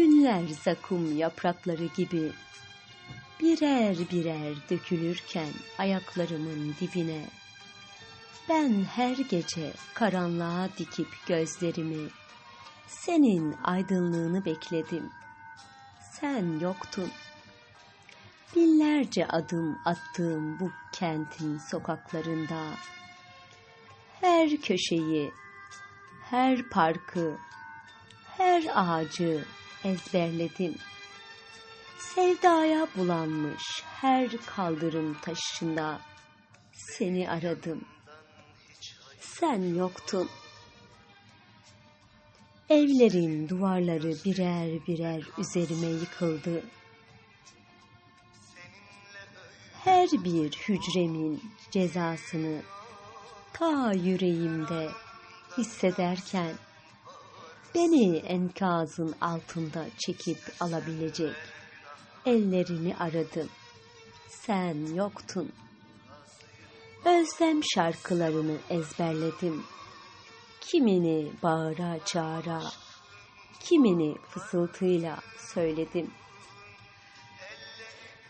Günler zakum yaprakları gibi birer birer dökülürken ayaklarımın dibine ben her gece karanlığa dikip gözlerimi senin aydınlığını bekledim. Sen yoktun. Binlerce adım attığım bu kentin sokaklarında her köşeyi, her parkı, her ağacı ezberledim. Sevdaya bulanmış her kaldırım taşında seni aradım. Sen yoktun. Evlerin duvarları birer birer üzerime yıkıldı. Her bir hücremin cezasını ta yüreğimde hissederken beni enkazın altında çekip alabilecek ellerini aradım. Sen yoktun. Özlem şarkılarını ezberledim. Kimini bağıra çağıra, kimini fısıltıyla söyledim.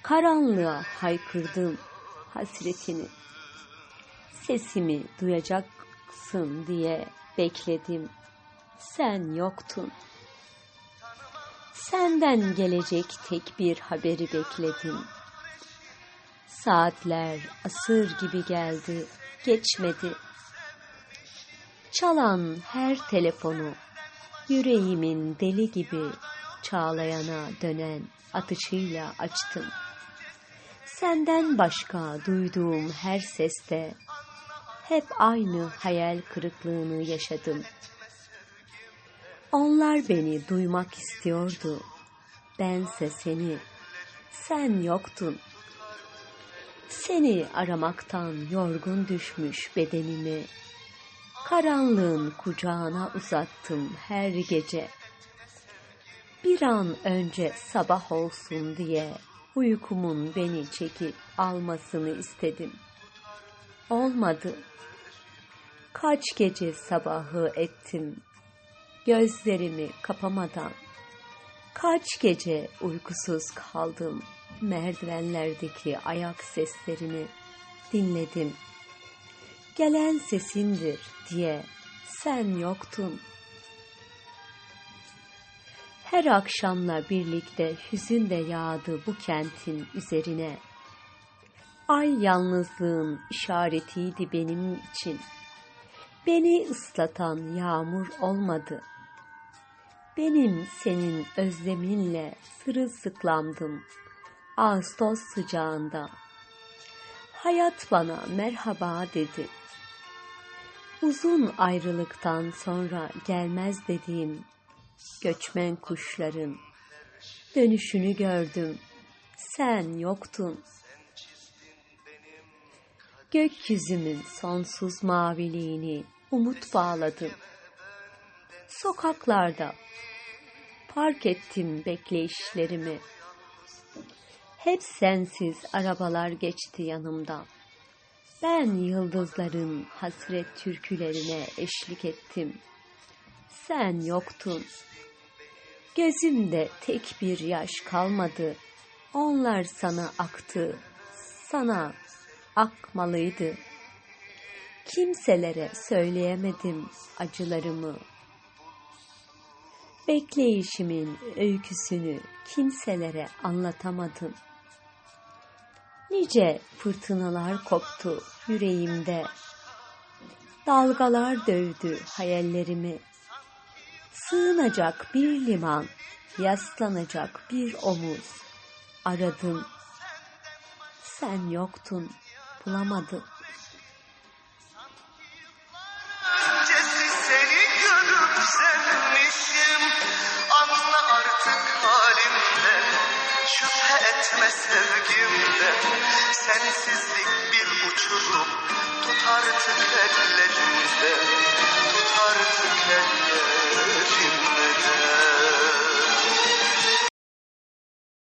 Karanlığa haykırdım hasretini. Sesimi duyacaksın diye bekledim. Sen yoktun. Senden gelecek tek bir haberi bekledim. Saatler asır gibi geldi, geçmedi. Çalan her telefonu yüreğimin deli gibi çağlayana dönen atışıyla açtım. Senden başka duyduğum her seste hep aynı hayal kırıklığını yaşadım. Onlar beni duymak istiyordu. Bense seni. Sen yoktun. Seni aramaktan yorgun düşmüş bedenimi karanlığın kucağına uzattım her gece. Bir an önce sabah olsun diye uykumun beni çekip almasını istedim. Olmadı. Kaç gece sabahı ettim gözlerimi kapamadan. Kaç gece uykusuz kaldım merdivenlerdeki ayak seslerini dinledim. Gelen sesindir diye sen yoktun. Her akşamla birlikte hüzün de yağdı bu kentin üzerine. Ay yalnızlığın işaretiydi benim için. Beni ıslatan yağmur olmadı. Benim senin özleminle sırılsıklamdım. Ağustos sıcağında. Hayat bana merhaba dedi. Uzun ayrılıktan sonra gelmez dediğim göçmen kuşların dönüşünü gördüm. Sen yoktun. Gökyüzümün sonsuz maviliğini umut bağladım. Sokaklarda park ettim bekleyişlerimi. Hep sensiz arabalar geçti yanımdan. Ben yıldızların hasret türkülerine eşlik ettim. Sen yoktun. Gözümde tek bir yaş kalmadı. Onlar sana aktı. Sana akmalıydı. Kimselere söyleyemedim acılarımı. Bekleyişimin öyküsünü kimselere anlatamadım. Nice fırtınalar koptu yüreğimde. Dalgalar dövdü hayallerimi. Sığınacak bir liman, yaslanacak bir omuz aradım. Sen yoktun, bulamadım. Sensizlik bir uçurum. Tut artık